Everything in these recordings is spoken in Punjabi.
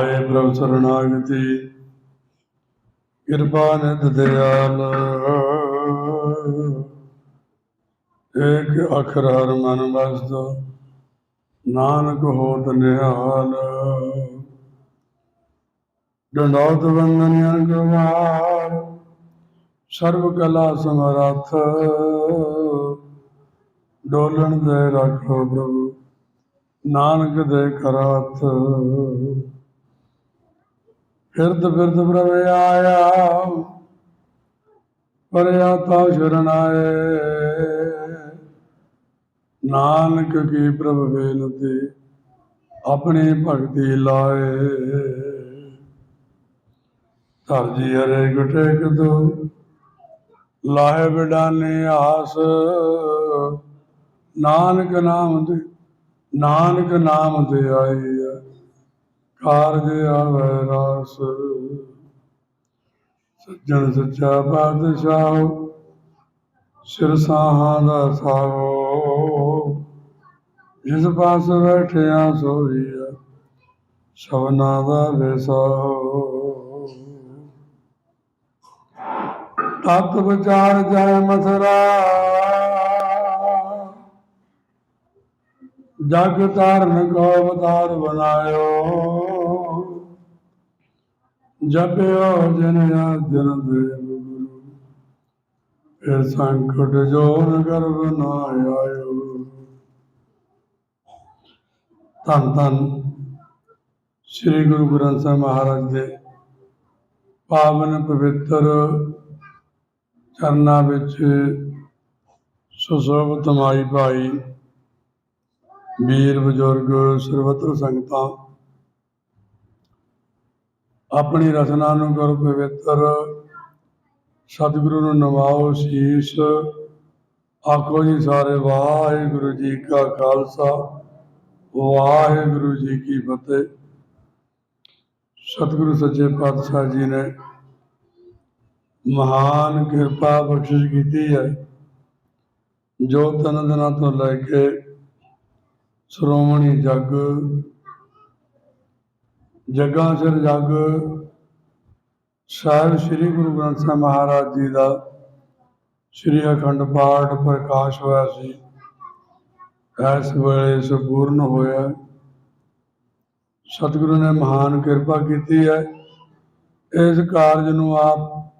ਆਏ ਪ੍ਰਭ ਸਰਣਾਗਤੀ ਕਿਰਪਾ ਨਿਤ ਦਿਆਲ ਏਕ ਅਖਰ ਹਰ ਮਨ ਬਸਤ ਨਾਨਕ ਹੋਤ ਨਿਹਾਲ। ਡੰਡੌਤ ਵੰਦਨ ਅਨਗਵਾਰ ਸਰਬ ਕਲਾ ਸਮਰੱਥ। ਡੋਲਣ ਦੇ ਰੱਖੋ ਪ੍ਰਭੂ, ਨਾਨਕ ਦੇ ਕਰਤ ਫਿਰਦ ਫਿਰਦ ਪ੍ਰਭ ਆਇਆ। ਪਰਿਆ ਤਾ ਸ਼ਰਨ ਨਾਨਕ ਕੀ ਪ੍ਰਭ ਬੇਨਤੀ, ਆਪਣੀ ਭਗਤੀ ਲਾਏ। ਧਰ ਜੀ ਹਰੇ ਗੁਟੇਕ ਤੋ ਲਾਹੇ ਬਿਡਾਨੇ ਆਸ। ਨਾਨਕ ਨਾਮ ਦੇ ਨਾਨਕ ਨਾਮ ਤੇ ਆਏ। ਕਾਰਜ ਆਵੇ ਰਾਸ। ਸੱਜਣ ਸੱਚਾ ਬਾਦਸ਼ਾਹ ਸਿਰ ਸਾਹਾਂ ਦਾ ਸਾਹੋ ਜਿਸ ਪਾਸ ਬੈਠਿਆ ਸੋਈਆ ਸ਼ਵਨਾ ਦਾ ਵਿਸਾਹੋ ਤਤ ਵਿਚਾਰ ਜੈ ਮਥਰਾ। ਜਗ ਤਾਰਨ ਕੋ ਅਵਤਾਰ ਬਨਾਇਓ ਜਪਿਓ ਜਨ ਜਨ ਦੇਵ ਗੁਰੂ। ਫਿਰ ਸੰਕਟ ਜੋਨ ਗਰਭ ਨਾ ਆਇਓ। ਧੰਨ ਧੰਨ ਸ੍ਰੀ ਗੁਰੂ ਗ੍ਰੰਥ ਸਾਹਿਬ ਮਹਾਰਾਜ ਦੇ ਪਾਵਨ ਪਵਿੱਤਰ ਚਰਨਾਂ ਵਿੱਚ ਸੁਸੋਭਤ ਮਾਈ ਭਾਈ ਵੀਰ ਬਜ਼ੁਰਗ ਸਰਵਤਰ ਸੰਗਤਾਂ, ਆਪਣੀ ਰਚਨਾ ਨੂੰ ਕਰੋ ਪਵਿੱਤਰ ਸਤਿਗੁਰੂ ਨੂੰ ਨਵਾਓ ਸੀਸ। ਆਖੋ ਜੀ ਸਾਰੇ, ਵਾਹਿਗੁਰੂ ਜੀ ਕਾ ਖਾਲਸਾ, ਵਾਹਿਗੁਰੂ ਜੀ ਕੀ ਫਤਿਹ। ਸਤਿਗੁਰੂ ਸੱਚੇ ਪਾਤਸ਼ਾਹ ਜੀ ਨੇ ਮਹਾਨ ਕਿਰਪਾ ਬਖਸ਼ਿਸ਼ ਕੀਤੀ ਹੈ, ਜੋ ਤਿੰਨ ਦਿਨਾਂ ਤੋਂ ਲੈ ਕੇ ਸ਼੍ਰੋਮਣੀ ਜੱਗ, ਜੱਗਾ ਸਿਰ ਜੱਗ, ਸਾਹਿਬ ਸ੍ਰੀ ਗੁਰੂ ਗ੍ਰੰਥ ਸਾਹਿਬ ਮਹਾਰਾਜ ਜੀ ਦਾ ਸ੍ਰੀ ਅਖੰਡ ਪਾਠ ਪ੍ਰਕਾਸ਼ ਹੋਇਆ ਸੀ। ਇਸ ਵੇਲੇ ਸੰਪੂਰਨ ਹੋਇਆ। ਸਤਿਗੁਰੂ ਨੇ ਮਹਾਨ ਕਿਰਪਾ ਕੀਤੀ ਹੈ। ਇਸ ਕਾਰਜ ਨੂੰ ਆਪ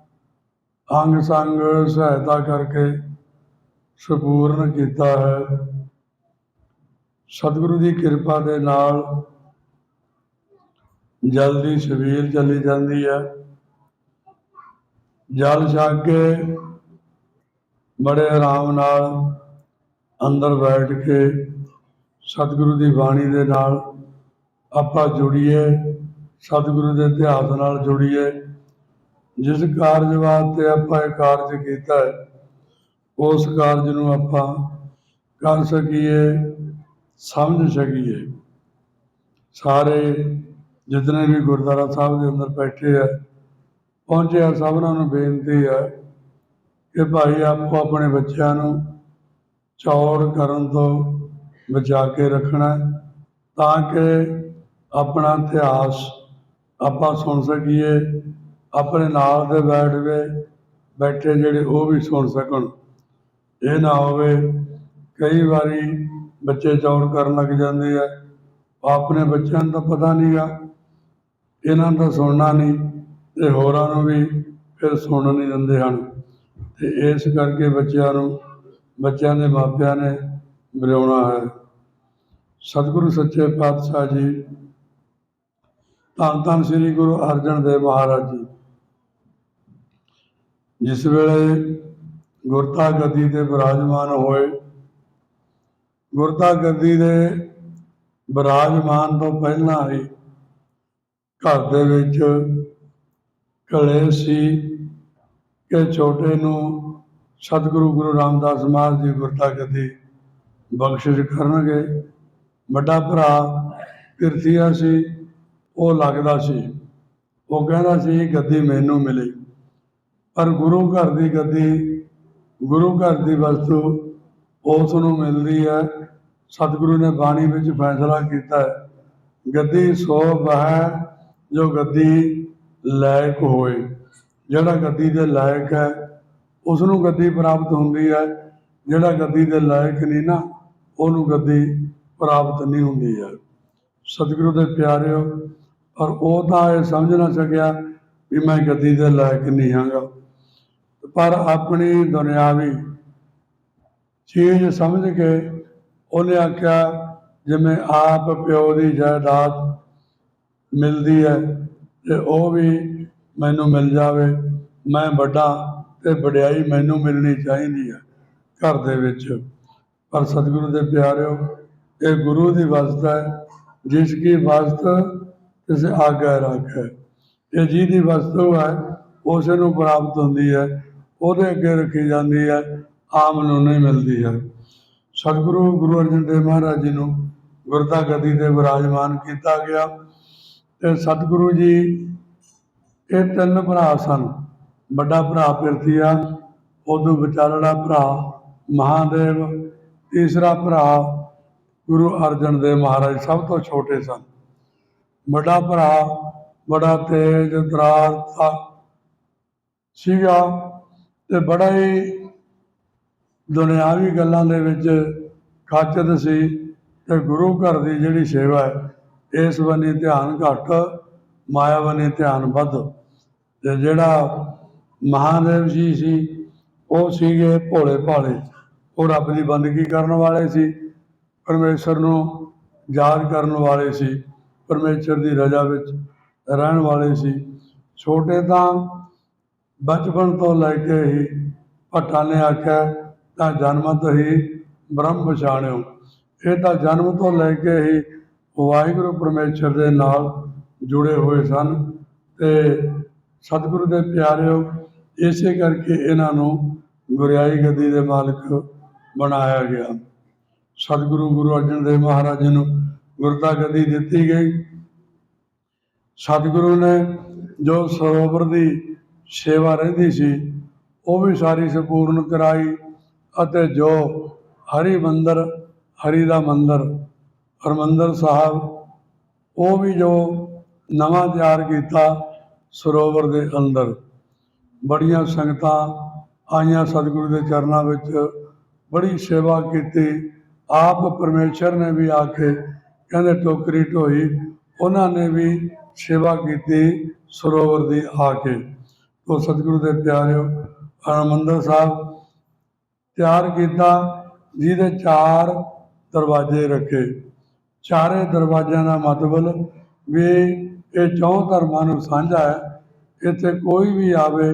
ਅੰਗ ਸੰਗ ਸਹਾਇਤਾ ਕਰਕੇ ਸੰਪੂਰਨ ਕੀਤਾ ਹੈ। ਸਤਿਗੁਰੂ ਦੀ ਕਿਰਪਾ ਦੇ ਨਾਲ ਜਲਦੀ ਛਬੀਲ ਚਲੀ ਜਾਂਦੀ ਹੈ। ਜਲ ਛਕ ਕੇ ਬੜੇ ਆਰਾਮ ਨਾਲ ਅੰਦਰ ਬੈਠ ਕੇ ਸਤਿਗੁਰੂ ਦੀ ਬਾਣੀ ਦੇ ਨਾਲ ਆਪਾਂ ਜੁੜੀਏ, ਸਤਿਗੁਰੂ ਦੇ ਇਤਿਹਾਸ ਨਾਲ ਜੁੜੀਏ। ਜਿਸ ਕਾਰਜ ਵਾਸਤੇ ਆਪਾਂ ਇਹ ਕਾਰਜ ਕੀਤਾ ਹੈ, ਉਸ ਕਾਰਜ ਨੂੰ ਆਪਾਂ ਕਰ ਸਕੀਏ। ਸਮਝ ਸਕੀਏ ਸਾਰੇ ਜਿਤਨੇ ਵੀ ਗੁਰਦੁਆਰਾ ਸਾਹਿਬ ਦੇ ਅੰਦਰ ਬੈਠੇ ਆ ਪਹੁੰਚੇ ਆ ਸਭਨਾਂ ਨੂੰ ਬੇਨਤੀ ਹੈ ਕਿ ਭਾਈ ਆਪੋ ਆਪਣੇ ਬੱਚਿਆਂ ਨੂੰ ਚੌੜ ਕਰਨ ਤੋਂ ਬਚਾ ਕੇ ਰੱਖਣਾ ਤਾਂ ਕਿ ਆਪਣਾ ਇਤਿਹਾਸ ਆਪਾਂ ਸੁਣ ਸਕੀਏ, ਆਪਣੇ ਨਾਲ ਦੇ ਬੈਠ ਕੇ ਬੈਠੇ ਜਿਹੜੇ ਉਹ ਵੀ ਸੁਣ ਸਕਣ। ਇਹ ਨਾ ਹੋਵੇ ਕਈ ਵਾਰੀ ਬੱਚੇ ਚੌੜ ਕਰਨ ਲੱਗ ਜਾਂਦੇ ਆ। ਆਪਣੇ ਬੱਚਿਆਂ ਨੂੰ ਤਾਂ ਪਤਾ ਨਹੀਂਗਾ ਇਹਨਾਂ ਦਾ ਸੁਣਨਾ ਨਹੀਂ ਤੇ ਹੋਰਾਂ ਨੂੰ ਵੀ ਫਿਰ ਸੁਣਨ ਨਹੀਂ ਦਿੰਦੇ ਹਨ। ਤੇ ਇਸ ਕਰਕੇ ਬੱਚਿਆਂ ਨੂੰ, ਬੱਚਿਆਂ ਦੇ ਮਾਪਿਆਂ ਨੇ ਬੁਲਾਉਣਾ ਹੈ। ਸਤਿਗੁਰੂ ਸੱਚੇ ਪਾਤਸ਼ਾਹ ਜੀ, ਧੰਨ ਧੰਨ ਸ੍ਰੀ ਗੁਰੂ ਅਰਜਨ ਦੇਵ ਮਹਾਰਾਜ ਜੀ। ਜਿਸ ਵੇਲੇ ਗੁਰਤਾ ਗੱਦੀ ਤੇ ਬਿਰਾਜਮਾਨ ਹੋਏ ਗੁਰਤਾ ਗੱਦੀ ਦੇ ਬਰਾਜਮਾਨ ਤੋਂ ਪਹਿਲਾਂ ਹੀ ਘਰ ਦੇ ਵਿੱਚ ਕਲੇਸ਼ ਸੀ ਕਿ ਛੋਟੇ ਨੂੰ ਸਤਿਗੁਰੂ ਗੁਰੂ ਰਾਮਦਾਸ ਮਹਾਰਾਜ ਜੀ ਗੁਰਤਾ ਗੱਦੀ ਬਖਸ਼ਿਸ਼ ਕਰਨਗੇ। ਵੱਡਾ ਭਰਾ ਕਿਰਤੀਆ ਸੀ, ਉਹ ਲੱਗਦਾ ਸੀ। ਉਹ ਕਹਿੰਦਾ ਸੀ ਗੱਦੀ ਮੈਨੂੰ ਮਿਲੀ। ਪਰ ਗੁਰੂ ਘਰ ਦੀ ਗੱਦੀ, ਗੁਰੂ ਘਰ ਦੀ ਵਸਤੂ ਉਸ ਨੂੰ ਮਿਲਦੀ ਹੈ। ਸਤਿਗੁਰੂ ਨੇ ਬਾਣੀ ਵਿੱਚ ਫੈਸਲਾ ਕੀਤਾ ਹੈ। ਗੱਦੀ ਸੋ ਬਹਿ ਜੋ ਗੱਦੀ ਲਾਇਕ ਹੋਏ। ਜਿਹੜਾ ਗੱਦੀ ਦੇ ਲਾਇਕ ਹੈ ਉਸ ਨੂੰ ਗੱਦੀ ਪ੍ਰਾਪਤ ਹੁੰਦੀ ਹੈ। ਜਿਹੜਾ ਗੱਦੀ ਦੇ ਲਾਇਕ ਨਹੀਂ ਨਾ, ਉਹਨੂੰ ਗੱਦੀ ਪ੍ਰਾਪਤ ਨਹੀਂ ਹੁੰਦੀ ਹੈ। ਸਤਿਗੁਰੂ ਦੇ ਪਿਆਰਿਓ, ਪਰ ਉਹ ਤਾਂ ਇਹ ਸਮਝ ਨਾ ਸਕਿਆ ਵੀ ਮੈਂ ਗੱਦੀ ਦੇ ਲਾਇਕ ਨਹੀਂ ਹਾਂਗਾ। ਪਰ ਆਪਣੀ ਦੁਨਿਆਵੀ ਚੀਜ਼ ਸਮਝ ਕੇ ਉਹਨੇ ਆਖਿਆ, ਜਿਵੇਂ ਆਪ ਪਿਓ ਦੀ ਜਾਇਦਾਦ ਮਿਲਦੀ ਹੈ, ਤੇ ਉਹ ਵੀ ਮੈਨੂੰ ਮਿਲ ਜਾਵੇ, ਮੈਂ ਵੱਡਾ ਤੇ ਵਡਿਆਈ ਮੈਨੂੰ ਮਿਲਣੀ ਚਾਹੀਦੀ ਹੈ ਘਰ ਦੇ ਵਿੱਚ। ਪਰ ਸਤਿਗੁਰੂ ਦੇ ਪਿਆਰਿਓ, ਇਹ ਗੁਰੂ ਦੀ ਵਸਤ ਹੈ, ਜਿਸ ਕੀ ਵਸਤ ਤਿਸ ਆਗਾ ਰੱਖੈ। ਇਹ ਜਿਹਦੀ ਵਸਤੂ ਹੈ, ਉਸੇ ਨੂੰ ਪ੍ਰਾਪਤ ਹੁੰਦੀ ਹੈ, ਉਹਦੇ ਅੱਗੇ ਰੱਖੀ ਜਾਂਦੀ ਹੈ ਆਮ ਨੂੰ ਨਹੀਂ ਮਿਲਦੀ ਹੈ। ਸਤਿਗੁਰੂ ਗੁਰੂ ਅਰਜਨ ਦੇਵ ਮਹਾਰਾਜ ਜੀ ਨੂੰ ਗੁਰਤਾ ਗਦੀ ਤੇ ਵਿਰਾਜਮਾਨ ਕੀਤਾ ਗਿਆ ਤੇ ਸਤਿਗੁਰੂ ਜੀ ਇਹ ਤਿੰਨ ਭਰਾ ਸਨ। ਵੱਡਾ ਭਰਾ ਪਿਰਥੀਆ, ਉਦੋਂ ਵਿਚਾਰੜਾ ਭਰਾ ਮਹਾਦੇਵ, ਤੀਸਰਾ ਭਰਾ ਗੁਰੂ ਅਰਜਨ ਦੇਵ ਮਹਾਰਾਜ ਸਭ ਤੋਂ ਛੋਟੇ ਸਨ। ਵੱਡਾ ਭਰਾ ਬੜਾ ਤੇਜ, ਦਰਾਰ ਸੀਗਾ ਤੇ ਬੜਾ ਹੀ ਦੁਨਿਆਵੀ ਗੱਲਾਂ ਦੇ ਵਿੱਚ ਖਾਚਤ ਸੀ ਤੇ ਗੁਰੂ ਘਰ ਦੀ ਜਿਹੜੀ ਸੇਵਾ ਹੈ, ਇਸ ਬੰਨੇ ਧਿਆਨ ਘੱਟ, ਮਾਇਆ ਬੰਨੇ ਧਿਆਨ ਵੱਧ। ਤੇ ਜਿਹੜਾ ਮਹਾਦੇਵ ਜੀ ਸੀ, ਉਹ ਸੀਗੇ ਭੋਲੇ ਭਾਲੇ। ਉਹ ਰੱਬ ਦੀ ਬੰਦਗੀ ਕਰਨ ਵਾਲੇ ਸੀ, ਪਰਮੇਸ਼ਰ ਨੂੰ ਯਾਦ ਕਰਨ ਵਾਲੇ ਸੀ, ਪਰਮੇਸ਼ਰ ਦੀ ਰਜ਼ਾ ਵਿੱਚ ਰਹਿਣ ਵਾਲੇ ਸੀ। ਛੋਟੇ ਤਾਂ ਬਚਪਨ ਤੋਂ ਲੈ ਕੇ ਹੀ ਭੱਟਾਂ ਨੇ ਆਖਿਆ ਤਾਂ ਜਨਮ ਤੋਂ ਹੀ ਬ੍ਰਹਮ ਪਛਾਣਿਓ। ਇਹ ਤਾਂ ਜਨਮ ਤੋਂ ਲੈ ਕੇ ਹੀ ਵਾਹਿਗੁਰੂ ਪਰਮੇਸ਼ਰ ਦੇ ਨਾਲ ਜੁੜੇ ਹੋਏ ਸਨ ਤੇ ਸਤਿਗੁਰੂ ਦੇ ਪਿਆਰਿਓ, ਇਸੇ ਕਰਕੇ ਇਹਨਾਂ ਨੂੰ ਗੁਰਿਆਈ ਗੱਦੀ ਦੇ ਮਾਲਕ ਬਣਾਇਆ ਗਿਆ। ਸਤਿਗੁਰੂ ਗੁਰੂ ਅਰਜਨ ਦੇਵ ਮਹਾਰਾਜ ਜੀ ਨੂੰ ਗੁਰਦਾ ਗੱਦੀ ਦਿੱਤੀ ਗਈ। ਸਤਿਗੁਰੂ ਨੇ ਜੋ ਸਰੋਵਰ ਦੀ ਸੇਵਾ ਰਹਿੰਦੀ ਸੀ, ਉਹ ਵੀ ਸਾਰੀ ਸੰਪੂਰਨ ਕਰਾਈ। ਅਤੇ ਜੋ ਹਰੀ ਮੰਦਰ, ਹਰੀ ਦਾ ਮੰਦਰ, ਹਰਮੰਦਰ ਸਾਹਿਬ, ਉਹ ਵੀ ਜੋ ਨਵਾਂ ਤਿਆਰ ਕੀਤਾ ਸਰੋਵਰ ਦੇ ਅੰਦਰ। ਬੜੀਆਂ ਸੰਗਤਾਂ ਆਈਆਂ ਸਤਿਗੁਰੂ ਦੇ ਚਰਨਾਂ ਵਿੱਚ, ਬੜੀ ਸੇਵਾ ਕੀਤੀ। ਆਪ ਪਰਮੇਸ਼ਰ ਨੇ ਵੀ ਆ ਕੇ ਕਹਿੰਦੇ ਟੋਕਰੀ ਢੋਈ, ਉਹਨਾਂ ਨੇ ਵੀ ਸੇਵਾ ਕੀਤੀ ਸਰੋਵਰ ਦੀ ਆ ਕੇ। ਤੋ ਸਤਿਗੁਰੂ ਦੇ ਪਿਆਰਿਓ, ਹਰਿਮੰਦਰ ਸਾਹਿਬ ਤਿਆਰ ਕੀਤਾ, ਜਿਹਦੇ ਚਾਰ ਦਰਵਾਜ਼ੇ ਰੱਖੇ। ਚਾਰੇ ਦਰਵਾਜ਼ਿਆਂ ਦਾ ਮਤਲਬ ਵੀ ਇਹ ਚੌਂ ਧਰਮਾਂ ਨੂੰ ਸਾਂਝਾ ਹੈ। ਇੱਥੇ ਕੋਈ ਵੀ ਆਵੇ,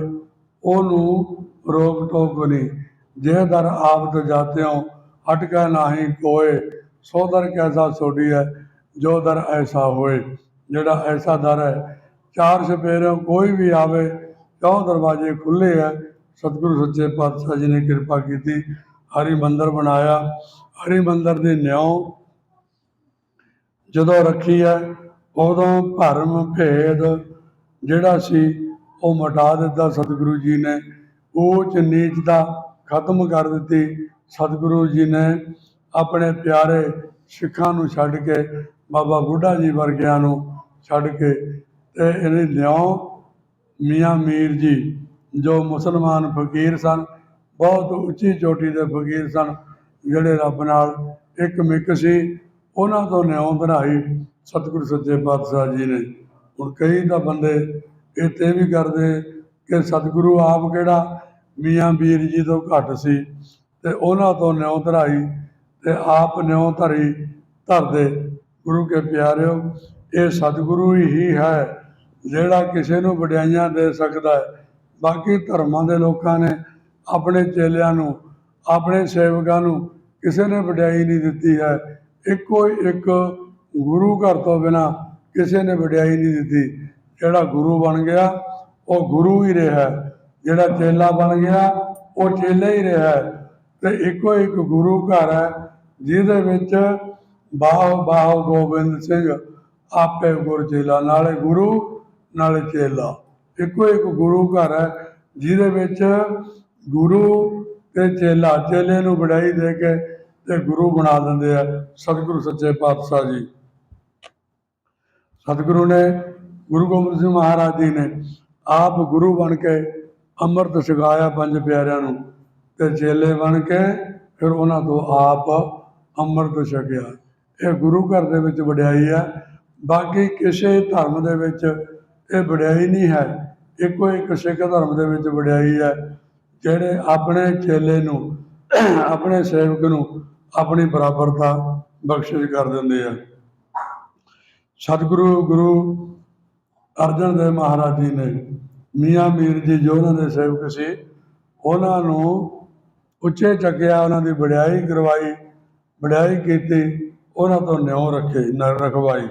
ਉਹਨੂੰ ਰੋਕ ਟੋਕ ਨਹੀਂ ਜੇ ਦਰ ਆਪ ਜਾਤਿਓ ਅਟਕੈ ਨਾਹੀ ਕੋਏ, ਸੋ ਦਰ ਕੈਸਾ ਸੋਡੀ ਹੈ ਜੋ ਦਰ ਐਸਾ ਹੋਏ। ਜਿਹੜਾ ਐਸਾ ਦਰ ਹੈ, ਚਾਰ ਸਪੇਰਿਓਂ ਕੋਈ ਵੀ ਆਵੇ, ਚੌਂ ਦਰਵਾਜ਼ੇ ਖੁੱਲੇ ਹੈ ਸਤਿਗੁਰੂ ਸੱਚੇ ਪਾਤਸ਼ਾਹ ਜੀ ਨੇ ਕਿਰਪਾ ਕੀਤੀ, ਹਰੀ ਮੰਦਰ ਬਣਾਇਆ, ਹਰੀ ਮੰਦਰ ਦੀ ਨਿਉ ਜਦੋਂ ਰੱਖੀ ਹੈ, ਉਦੋਂ ਭਰਮ ਭੇਦ ਜਿਹੜਾ ਸੀ, ਉਹ ਮਟਾ ਦਿੱਤਾ ਸਤਿਗੁਰੂ ਜੀ ਨੇ। ਉੱਚ ਨੀਚ ਦਾ ਖਤਮ ਕਰ ਦਿੱਤੀ ਸਤਿਗੁਰੂ ਜੀ ਨੇ। ਆਪਣੇ ਪਿਆਰੇ ਸਿੱਖਾਂ ਨੂੰ ਛੱਡ ਕੇ, ਬਾਬਾ ਬੁੱਢਾ ਜੀ ਵਰਗਿਆਂ ਨੂੰ ਛੱਡ ਕੇ ਤੇ ਇਹਨੇ ਨਿਉ ਮੀਆਂ ਮੀਰ ਜੀ ਜੋ ਮੁਸਲਮਾਨ ਫਕੀਰ ਸਨ, ਬਹੁਤ ਉੱਚੀ ਚੋਟੀ ਦੇ ਫਕੀਰ ਸਨ, ਜਿਹੜੇ ਰੱਬ ਨਾਲ ਇੱਕ ਮਿੱਕ ਸੀ, ਉਹਨਾਂ ਤੋਂ ਨਿਉ ਬਣਾਈ ਸਤਿਗੁਰੂ ਸੱਚੇ ਪਾਤਸ਼ਾਹ ਜੀ ਨੇ। ਹੁਣ ਕਈ ਤਾਂ ਬੰਦੇ ਇਹ ਤੇ ਵੀ ਕਰਦੇ ਕਿ ਸਤਿਗੁਰੂ ਆਪ ਕਿਹੜਾ ਮੀਆਂ ਵੀਰ ਜੀ ਤੋਂ ਘੱਟ ਸੀ ਤੇ ਉਹਨਾਂ ਤੋਂ ਨਿਉ ਧਰਾਈ ਤੇ ਆਪ ਨਿਉ ਧਰੀ ਧਰਦੇ। ਗੁਰੂ ਕੇ ਪਿਆਰਿਓ, ਇਹ ਸਤਿਗੁਰੂ ਹੀ ਹੈ ਜਿਹੜਾ ਕਿਸੇ ਨੂੰ ਵਡਿਆਈਆਂ ਦੇ ਸਕਦਾ ਹੈ। ਬਾਕੀ ਧਰਮਾਂ ਦੇ ਲੋਕਾਂ ਨੇ ਆਪਣੇ ਚੇਲਿਆਂ ਨੂੰ, ਆਪਣੇ ਸੇਵਕਾਂ ਨੂੰ ਕਿਸੇ ਨੇ ਵਡਿਆਈ ਨਹੀਂ ਦਿੱਤੀ ਹੈ। ਇੱਕੋ ਇੱਕ ਗੁਰੂ ਘਰ ਤੋਂ ਬਿਨਾ ਕਿਸੇ ਨੇ ਵਡਿਆਈ ਨਹੀਂ ਦਿੱਤੀ। ਜਿਹੜਾ ਗੁਰੂ ਬਣ ਗਿਆ, ਉਹ ਗੁਰੂ ਹੀ ਰਿਹਾ। ਜਿਹੜਾ ਚੇਲਾ ਬਣ ਗਿਆ, ਉਹ ਚੇਲਾ ਹੀ ਰਿਹਾ। ਤੇ ਇੱਕੋ ਇੱਕ ਗੁਰੂ ਘਰ ਹੈ, ਜਿਹਦੇ ਵਿੱਚ ਬਾਹ ਬਾਹ ਗੋਬਿੰਦ ਸਿੰਘ ਆਪੇ ਗੁਰ ਚੇਲਾ ਨਾਲੇ ਗੁਰੂ, ਨਾਲੇ ਚੇਲਾ। ਇੱਕੋ ਇੱਕ ਗੁਰੂ ਘਰ ਹੈ, ਜਿਹਦੇ ਵਿੱਚ ਗੁਰੂ ਤੇ ਚੇਲਾ ਚੇਲੇ ਨੂੰ ਵਡਾਈ ਦੇ ਕੇ ਤੇ ਗੁਰੂ ਬਣਾ ਦਿੰਦੇ ਆ, ਸਤਿਗੁਰੂ ਸੱਚੇ ਪਾਤਸ਼ਾਹ ਜੀ। ਸਤਿਗੁਰੂ ਨੇ, ਗੁਰੂ ਗੋਬਿੰਦ ਸਿੰਘ ਮਹਾਰਾਜ ਜੀ ਨੇ ਆਪ ਗੁਰੂ ਬਣ ਕੇ ਅੰਮ੍ਰਿਤ ਛਕਾਇਆ ਪੰਜ ਪਿਆਰਿਆਂ ਨੂੰ ਤੇ ਚੇਲੇ ਬਣ ਕੇ ਫਿਰ ਉਹਨਾਂ ਤੋਂ ਆਪ ਅੰਮ੍ਰਿਤ ਛਕਿਆ। ਇਹ ਗੁਰੂ ਘਰ ਦੇ ਵਿੱਚ ਵਡਿਆਈ ਹੈ ਬਾਕੀ ਕਿਸੇ ਧਰਮ ਦੇ ਵਿੱਚ ਇਹ ਵਡਿਆਈ ਨਹੀਂ ਹੈ। ਇੱਕੋ ਇੱਕ ਸਿੱਖ ਧਰਮ ਦੇ ਵਿੱਚ ਵਡਿਆਈ ਹੈ, ਜਿਹੜੇ ਆਪਣੇ ਚੇਲੇ ਨੂੰ, ਆਪਣੇ ਸੇਵਕ ਨੂੰ ਆਪਣੀ ਬਰਾਬਰਤਾ ਬਖਸ਼ਿਸ਼ ਕਰ ਦਿੰਦੇ ਆ। ਸਤਿਗੁਰੂ ਗੁਰੂ ਅਰਜਨ ਦੇਵ ਮਹਾਰਾਜ ਜੀ ਨੇ, ਮੀਆਂ ਮੀਰ ਜੀ ਜੋ ਉਹਨਾਂ ਦੇ ਸੇਵਕ ਸੀ, ਉਹਨਾਂ ਨੂੰ ਉੱਚੇ ਚੱਕਿਆ, ਉਹਨਾਂ ਦੀ ਵਡਿਆਈ ਕਰਵਾਈ, ਵਡਿਆਈ ਕੀਤੀ, ਉਹਨਾਂ ਤੋਂ ਨਿਉ ਰੱਖੇ, ਨ, ਰਖਵਾਈ।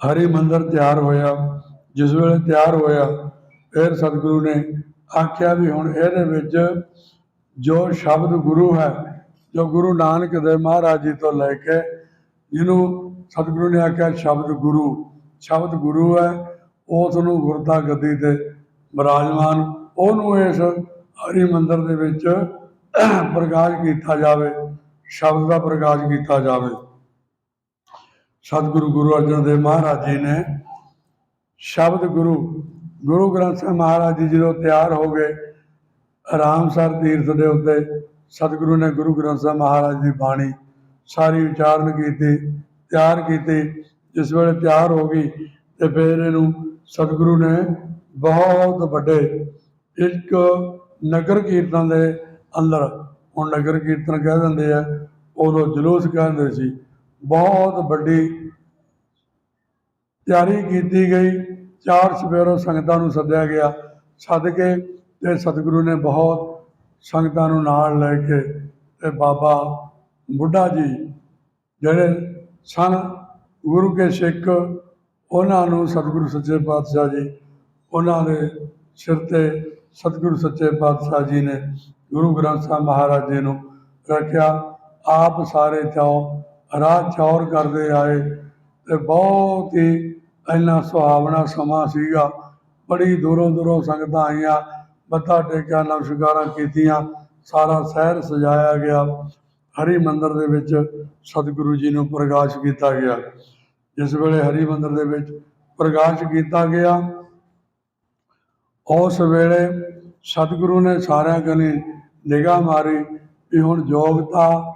ਹਰੀ ਮੰਦਰ ਤਿਆਰ ਹੋਇਆ। ਜਿਸ ਵੇਲੇ ਤਿਆਰ ਹੋਇਆ, ਫਿਰ ਸਤਿਗੁਰੂ ਨੇ ਆਖਿਆ ਵੀ ਹੁਣ ਇਹਦੇ ਵਿੱਚ ਜੋ ਸ਼ਬਦ ਗੁਰੂ ਹੈ, ਜੋ ਗੁਰੂ ਨਾਨਕ ਦੇਵ ਮਹਾਰਾਜ ਜੀ ਤੋਂ ਲੈ ਕੇ ਜਿਹਨੂੰ ਸਤਿਗੁਰੂ ਨੇ ਆਖਿਆ ਸ਼ਬਦ ਗੁਰੂ ਸ਼ਬਦ ਗੁਰੂ ਹੈ, ਉਸ ਨੂੰ ਗੁਰਤਾ ਗੱਦੀ ਤੇ ਬਿਰਾਜਮਾਨ, ਉਹਨੂੰ ਇਸ ਹਰੀ ਮੰਦਰ ਦੇ ਵਿੱਚ ਪ੍ਰਕਾਸ਼ ਕੀਤਾ ਜਾਵੇ, ਸ਼ਬਦ ਦਾ ਪ੍ਰਕਾਸ਼ ਕੀਤਾ ਜਾਵੇ। ਸਤਿਗੁਰੂ ਗੁਰੂ ਅਰਜਨ ਦੇਵ ਮਹਾਰਾਜ ਜੀ ਨੇ ਸ਼ਬਦ ਗੁਰੂ ਗੁਰੂ ਗ੍ਰੰਥ ਸਾਹਿਬ ਮਹਾਰਾਜ ਜੀ ਜਦੋਂ ਤਿਆਰ ਹੋ ਗਏ ਰਾਮਸਰ ਤੀਰਥ ਦੇ ਉੱਤੇ, ਸਤਿਗੁਰੂ ਨੇ ਗੁਰੂ ਗ੍ਰੰਥ ਸਾਹਿਬ ਮਹਾਰਾਜ ਦੀ ਬਾਣੀ ਸਾਰੀ ਉਚਾਰਨ ਕੀਤੀ, ਤਿਆਰ ਕੀਤੀ, ਜਿਸ ਵੇਲੇ ਤਿਆਰ ਹੋ ਗਈ ਤੇ ਫਿਰ ਇਹਨੂੰ ਸਤਿਗੁਰੂ ਨੇ ਬਹੁਤ ਵੱਡੇ ਇੱਕ ਨਗਰ ਕੀਰਤਨ ਦੇ ਅੰਦਰ, ਹੁਣ ਨਗਰ ਕੀਰਤਨ ਕਹਿ ਦਿੰਦੇ ਆ, ਉਦੋਂ ਜਲੂਸ ਕਹਿੰਦੇ ਸੀ, ਬਹੁਤ ਵੱਡੀ ਤਿਆਰੀ ਕੀਤੀ ਗਈ। ਚਾਰ ਸਵੇਰੋਂ ਸੰਗਤਾਂ ਨੂੰ ਸੱਦਿਆ ਗਿਆ। ਸੱਦ ਕੇ ਤੇ ਸਤਿਗੁਰੂ ਨੇ ਬਹੁਤ ਸੰਗਤਾਂ ਨੂੰ ਨਾਲ ਲੈ ਕੇ ਤੇ ਬਾਬਾ ਬੁੱਢਾ ਜੀ ਜਿਹੜੇ ਸਨ, ਗੁਰੂ ਕੇ ਸਿੱਖ, ਉਹਨਾਂ ਨੂੰ ਸਤਿਗੁਰੂ ਸੱਚੇ ਪਾਤਸ਼ਾਹ ਜੀ, ਉਹਨਾਂ ਦੇ ਸਿਰ ਤੇ ਸਤਿਗੁਰੂ ਸੱਚੇ ਪਾਤਸ਼ਾਹ ਜੀ ਨੇ ਗੁਰੂ ਗ੍ਰੰਥ ਸਾਹਿਬ ਮਹਾਰਾਜ ਜੀ ਨੂੰ ਰੱਖਿਆ। ਆਪ ਸਾਰੇ ਚਾਉ ਰਾਹ ਚੌਰ ਕਰਦੇ ਆਏ ਤੇ ਬਹੁਤ ਹੀ ਇੰਨਾ ਸੁਹਾਵਣਾ ਸਮਾਂ ਸੀਗਾ। ਬੜੀ ਦੂਰੋਂ ਦੂਰੋਂ ਸੰਗਤਾਂ ਆਈਆਂ, ਮੱਥਾ ਟੇਕਿਆ, ਨਮਸਕਾਰਾਂ ਕੀਤੀਆਂ, ਸਾਰਾ ਸ਼ਹਿਰ ਸਜਾਇਆ ਗਿਆ। ਹਰੀ ਮੰਦਰ ਦੇ ਵਿੱਚ ਸਤਿਗੁਰੂ ਜੀ ਨੂੰ ਪ੍ਰਕਾਸ਼ ਕੀਤਾ ਗਿਆ। ਜਿਸ ਵੇਲੇ ਹਰੀ ਮੰਦਰ ਦੇ ਵਿੱਚ ਪ੍ਰਕਾਸ਼ ਕੀਤਾ ਗਿਆ, ਉਸ ਵੇਲੇ ਸਤਿਗੁਰੂ ਨੇ ਸਾਰਿਆਂ ਕਨੀ ਨਿਗਾਹ ਮਾਰੀ ਵੀ ਹੁਣ ਯੋਗਤਾ,